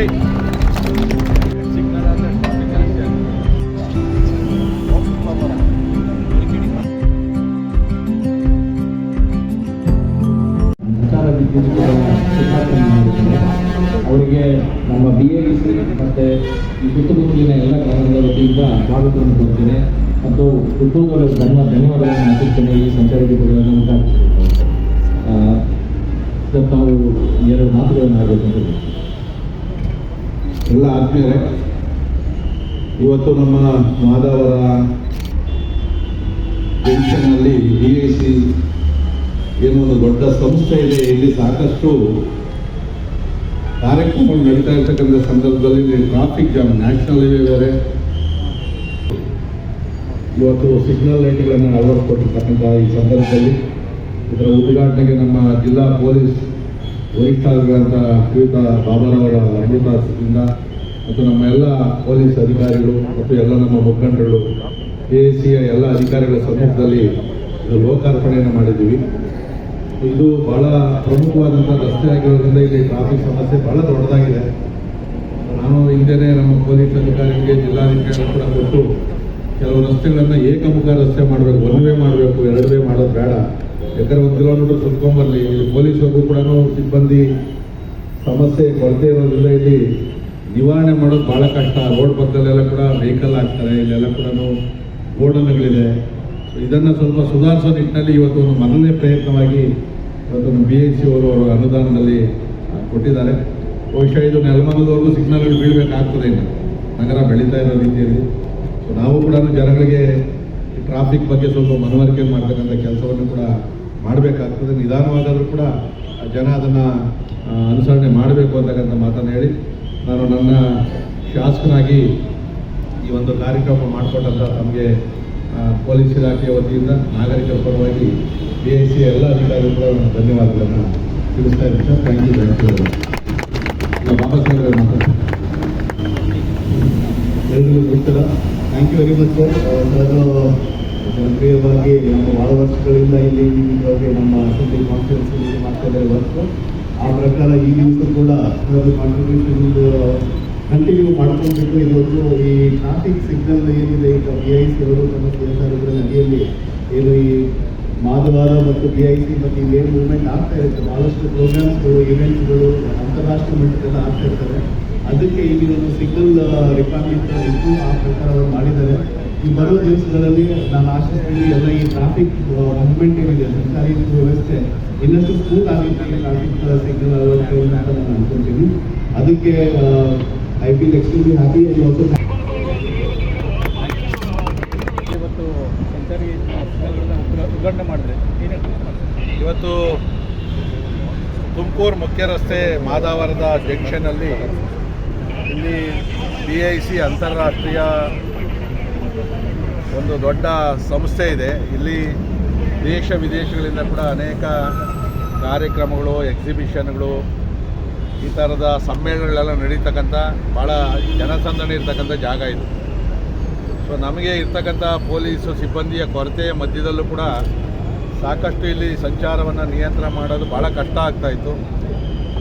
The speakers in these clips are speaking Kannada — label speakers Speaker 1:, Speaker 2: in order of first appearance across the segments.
Speaker 1: state. ಅವರಿಗೆ ನಮ್ಮ ಬಿ ಎ ಡಿ ಸಿ ಮತ್ತು ಈ ಸುತ್ತಮುತ್ತಲಿನ ಎಲ್ಲ ಗ್ರಾಮಗಳ ವತಿಯಿಂದ ಸ್ವಾಗತವನ್ನು ಕೊಡ್ತೇನೆ ಮತ್ತು ಹುಟ್ಟೂರು ಧನ್ಯ ಧನ್ಯವಾದಗಳನ್ನು ಹಾಕಿರ್ತೇನೆ ಈ ಸಂಚಾರಿ ದೀಪಗಳನ್ನು ಉಂಟಾಗ್ತದೆ ತಾವು ಎರಡು ಮಾತುಗಳನ್ನು ಆಗಬೇಕು
Speaker 2: ಎಲ್ಲ ಆತ್ಮೀಯರೇ ಇವತ್ತು ನಮ್ಮ ಮಾದವರ ಟೆನ್ಷನ್ನಲ್ಲಿ ಬಿ ಐ ಸಿ ಏನೋ ಒಂದು ದೊಡ್ಡ ಸಂಸ್ಥೆ ಇದೆ. ಇಲ್ಲಿ ಸಾಕಷ್ಟು ಕಾರ್ಯಕ್ರಮಗಳು ನಡೀತಾ ಇರ್ತಕ್ಕಂಥ ಸಂದರ್ಭದಲ್ಲಿ ಟ್ರಾಫಿಕ್ ಜಾಮ್ ನ್ಯಾಷನಲ್ ಹೈವೇ ಬೇರೆ. ಇವತ್ತು ಸಿಗ್ನಲ್ ಲೈಟ್ಗಳನ್ನು ಅಳವಡಿಸ್ಕೊಟ್ಟಿರ್ತಕ್ಕಂಥ ಈ ಸಂದರ್ಭದಲ್ಲಿ ಇದರ ಉದ್ಘಾಟನೆಗೆ ನಮ್ಮ ಜಿಲ್ಲಾ ಪೊಲೀಸ್ ವರಿಷ್ಠರಾದಂಥ ಶ್ರೀಯುತ ಬಾಬಾರವರ ಅಮೃತಾಸದಿಂದ ಮತ್ತು ನಮ್ಮ ಎಲ್ಲ ಪೊಲೀಸ್ ಅಧಿಕಾರಿಗಳು ಮತ್ತು ಎಲ್ಲ ನಮ್ಮ ಮುಖಂಡರು ಎ ಸಿಯ ಎಲ್ಲ ಅಧಿಕಾರಿಗಳ ಸಮ್ಮುಖದಲ್ಲಿ ಇದು ಲೋಕಾರ್ಪಣೆಯನ್ನು ಮಾಡಿದ್ದೀವಿ. ಇದು ಬಹಳ ಪ್ರಮುಖವಾದಂಥ ರಸ್ತೆ ಆಗಿರೋದ್ರಿಂದ ಇಲ್ಲಿ ಟ್ರಾಫಿಕ್ ಸಮಸ್ಯೆ ಬಹಳ ದೊಡ್ಡದಾಗಿದೆ. ನಾನು ಹಿಂದೆ ನಮ್ಮ ಪೊಲೀಸ್ ಅಧಿಕಾರಿಗಳಿಗೆ ಜಿಲ್ಲಾಧಿಕಾರಿ ಕೂಡ ಕೊಟ್ಟು ಕೆಲವು ರಸ್ತೆಗಳನ್ನು ಏಕಮುಖ ರಸ್ತೆ ಮಾಡಬೇಕು ಒನ್ ವೇ ಮಾಡಬೇಕು, ಎರಡು ವೇ ಮಾಡೋದು ಬೇಡ. ಯಾಕಂದ್ರೆ ಒಂದು ಕಿಲೋಮೀಟರ್ ಸುತ್ಕೊಂಬರ್ಲಿ ಇಲ್ಲಿ ಪೊಲೀಸರಿಗೂ ಕೂಡ ಸಿಬ್ಬಂದಿ ಸಮಸ್ಯೆ ಕೊರತೆ ಇರೋದ್ರಿಂದ ಇಲ್ಲಿ ನಿವಾರಣೆ ಮಾಡೋದು ಭಾಳ ಕಷ್ಟ. ರೋಡ್ ಪಕ್ಕದಲ್ಲೆಲ್ಲ ಕೂಡ ವೆಹಿಕಲ್ ಆಗ್ತಾರೆ ಇಲ್ಲೆಲ್ಲ ಕೂಡ ಗೋಡನ್ಗಳಿದೆ ಇದನ್ನು ಸ್ವಲ್ಪ ಸುಧಾರಿಸೋ ನಿಟ್ಟಿನಲ್ಲಿ ಇವತ್ತು ಒಂದು ಮೊದಲನೇ ಪ್ರಯತ್ನವಾಗಿ ಇವತ್ತು ಬಿ ಎಸ್ ಸಿ ಅವರು ಅವರು ಅನುದಾನದಲ್ಲಿ ಕೊಟ್ಟಿದ್ದಾರೆ. ಬಹುಶಃ ಇದು ನೆಲಮಂಗದವರೆಗೂ ಸಿಗ್ನಲ್ಗಳು ಬೀಳಬೇಕಾಗ್ತದೆ ಇನ್ನು. ನಗರ ಬೆಳೀತಾ ಇರೋ ರೀತಿಯಲ್ಲಿ. ಸೊ ನಾವು ಕೂಡ ಜನಗಳಿಗೆ ಟ್ರಾಫಿಕ್ ಬಗ್ಗೆ ಸ್ವಲ್ಪ ಮನವರಿಕೆ ಮಾಡ್ತಕ್ಕಂಥ ಕೆಲಸವನ್ನು ಕೂಡ ಮಾಡಬೇಕಾಗ್ತದೆ. ನಿಧಾನವಾಗಾದರೂ ಕೂಡ ಜನ ಅದನ್ನು ಅನುಸರಣೆ ಮಾಡಬೇಕು ಅಂತಕ್ಕಂಥ ಮಾತನ್ನು ಹೇಳಿ, ನಾನು ನನ್ನ ಶಾಸಕನಾಗಿ ಈ ಒಂದು ಕಾರ್ಯಕ್ರಮ ಮಾಡಿಕೊಟ್ಟಂಥ ತಮಗೆ ಪೊಲೀಸ್ ಇಲಾಖೆಯ ವತಿಯಿಂದ ನಾಗರಿಕರ ಪರವಾಗಿ ಬಿ ಐ ಸಿ ಎಲ್ಲ ಅಧಿಕಾರಿಗಳು ಕೂಡ ನಾನು ಧನ್ಯವಾದಗಳನ್ನು ತಿಳಿಸ್ತಾ ಇದ್ದೀನಿ. Sir thank you thank you ಬಾಬಾ
Speaker 3: ನಮಸ್ಕಾರ thank you very much sir ನಾನು ಜನಪ್ರಿಯವಾಗಿ ನಮ್ಮ ಭಾಳ ವರ್ಷಗಳಿಂದ ಇಲ್ಲಿ ಬಗ್ಗೆ ನಮ್ಮ ಅಸೆಂಬ್ಲಿ ಕಾನ್ಫರೆನ್ಸ್ ಮಾಡ್ತಾ ಇದ್ದಾರೆ ವರ್ಕ್ ಆ ಪ್ರಕಾರ ಈ ದಿವಸ ಕೂಡ ಒಂದು ಕಾಂಟ್ರಿಬ್ಯೂಷನ್ ಕಂಟಿನ್ಯೂ ಮಾಡ್ಕೊಂಡ್ಬಿಟ್ಟು ಇವತ್ತು ಈ ಟ್ರಾಫಿಕ್ ಸಿಗ್ನಲ್ ಏನಿದೆ, ಈಗ ಬಿ ಐ ಸಿ ಅವರು ತಮ್ಮ ಕೆ ಎಸ್ ಆರ್ ಅಡಿಯಲ್ಲಿ ಏನು ಈ ಮಾಧವಾರ ಮತ್ತು ಬಿ ಐ ಸಿ ಮತ್ತು ಏನು ಮೂವ್ಮೆಂಟ್ ಆಗ್ತಾ ಇರುತ್ತೆ. ಭಾಳಷ್ಟು ಪ್ರೋಗ್ರಾಮ್ಸ್ಗಳು ಇವೆಂಟ್ಸ್ಗಳು ಅಂತಾರಾಷ್ಟ್ರೀಯ ಮಟ್ಟದೆಲ್ಲ ಆಗ್ತಾ ಇರ್ತವೆ. ಅದಕ್ಕೆ ಇಲ್ಲಿ ಒಂದು ಸಿಗ್ನಲ್ ರಿಕ್ವೈರ್ಮೆಂಟ್ ಇದ್ದು ಆ ಪ್ರಕಾರ ಅವರು ಮಾಡಿದ್ದಾರೆ. ಈ ಬರೋ ದಿವಸಗಳಲ್ಲಿ ನಾನು ಆಶಿಸ್ತೀನಿ ಎಲ್ಲ ಈ ಟ್ರಾಫಿಕ್ ಮೂವ್ಮೆಂಟ್ ಏನಿದೆ ಸರ್ಕಾರಿ ವ್ಯವಸ್ಥೆ ಇನ್ನಷ್ಟು ಸ್ಮೂತ್ ಆಗಿರ್ತಾರೆ ಟ್ರಾಫಿಕ್ ಸಿಗ್ನಲ್ ಅಳವಡಿಕೆ ಅಂತ ನಾನು ಅನ್ಕೊಂತೀನಿ ಅದಕ್ಕೆ I feel extremely happy and also
Speaker 4: ಇವತ್ತು ಸಂಚಾರಿ ಉದ್ಘಾಟನೆ ಮಾಡಿದ್ರೆ
Speaker 2: ಇವತ್ತು ತುಮಕೂರು ಮುಖ್ಯ ರಸ್ತೆ ಮಾದಾವರದ ಜಂಕ್ಷನಲ್ಲಿ ಇಲ್ಲಿ ಬಿ ಐ ಸಿ ಅಂತಾರಾಷ್ಟ್ರೀಯ ಒಂದು ದೊಡ್ಡ ಸಂಸ್ಥೆ ಇದೆ. ಇಲ್ಲಿ ದೇಶ ವಿದೇಶಗಳಿಂದ ಕೂಡ ಅನೇಕ ಕಾರ್ಯಕ್ರಮಗಳು ಎಕ್ಸಿಬಿಷನ್ಗಳು ಈ ಥರದ ಸಮ್ಮೇಳನಗಳೆಲ್ಲ ನಡೀತಕ್ಕಂಥ ಭಾಳ ಜನಸಂದಣಿ ಇರ್ತಕ್ಕಂಥ ಜಾಗ ಇದು. ಸೊ ನಮಗೆ ಇರ್ತಕ್ಕಂಥ ಪೊಲೀಸು ಸಿಬ್ಬಂದಿಯ ಕೊರತೆಯ ಮಧ್ಯದಲ್ಲೂ ಕೂಡ ಸಾಕಷ್ಟು ಇಲ್ಲಿ ಸಂಚಾರವನ್ನು ನಿಯಂತ್ರಣ ಮಾಡೋದು ಭಾಳ ಕಷ್ಟ ಆಗ್ತಾಯಿತ್ತು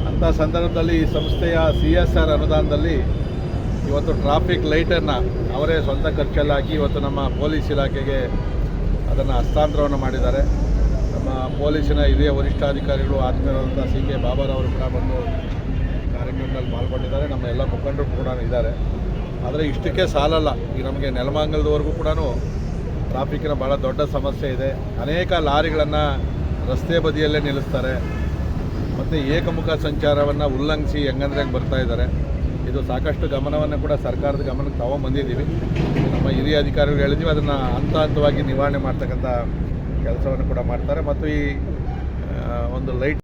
Speaker 2: ಅಂಥ ಸಂದರ್ಭದಲ್ಲಿ ಈ ಸಂಸ್ಥೆಯ ಸಿ ಎಸ್ ಆರ್ ಅನುದಾನದಲ್ಲಿ ಇವತ್ತು ಟ್ರಾಫಿಕ್ ಲೈಟನ್ನು ಅವರೇ ಸ್ವಂತ ಖರ್ಚಲ್ಲಿ ಹಾಕಿ ಇವತ್ತು ನಮ್ಮ ಪೊಲೀಸ್ ಇಲಾಖೆಗೆ ಅದನ್ನು ಹಸ್ತಾಂತರವನ್ನು ಮಾಡಿದ್ದಾರೆ. ನಮ್ಮ ಪೊಲೀಸಿನ ಹಿರಿಯ ವರಿಷ್ಠಾಧಿಕಾರಿಗಳು ಆತ್ಮೀಯರಾದಂಥ ಸಿ ಕೆ ಬಾಬಾರವರು ಕೂಡ ಬಂದು ಕಾರ್ಯಕ್ರಮದಲ್ಲಿ ಪಾಲ್ಗೊಂಡಿದ್ದಾರೆ. ನಮ್ಮ ಎಲ್ಲ ಮುಖಂಡರು ಕೂಡ ಇದ್ದಾರೆ. ಆದರೆ ಇಷ್ಟಕ್ಕೆ ಸಾಲಲ್ಲ. ಈಗ ನಮಗೆ ನೆಲಮಂಗಲದವರೆಗೂ ಕೂಡ ಟ್ರಾಫಿಕ್ಕಿನ ಭಾಳ ದೊಡ್ಡ ಸಮಸ್ಯೆ ಇದೆ. ಅನೇಕ ಲಾರಿಗಳನ್ನು ರಸ್ತೆ ಬದಿಯಲ್ಲೇ ನಿಲ್ಲಿಸ್ತಾರೆ. ಮತ್ತು ಏಕಮುಖ ಸಂಚಾರವನ್ನು ಉಲ್ಲಂಘಿಸಿ ಹೆಂಗಂದ್ರೆ ಹಂಗೆ ಬರ್ತಾ ಇದ್ದಾರೆ. ಇದು ಸಾಕಷ್ಟು ಗಮನವನ್ನು ಕೂಡ ಸರ್ಕಾರದ ಗಮನಕ್ಕೆ ತಗೊಂಬಂದಿದ್ದೀವಿ ನಮ್ಮ ಹಿರಿಯ ಅಧಿಕಾರಿಗಳು ಹೇಳಿದ್ದೀವಿ, ಅದನ್ನು ಹಂತ ಹಂತವಾಗಿ ನಿವಾರಣೆ ಮಾಡ್ತಕ್ಕಂಥ ಕೆಲಸವನ್ನು ಕೂಡ ಮಾಡ್ತಾರೆ. ಮತ್ತು ಈ ಒಂದು ಲೈಟ್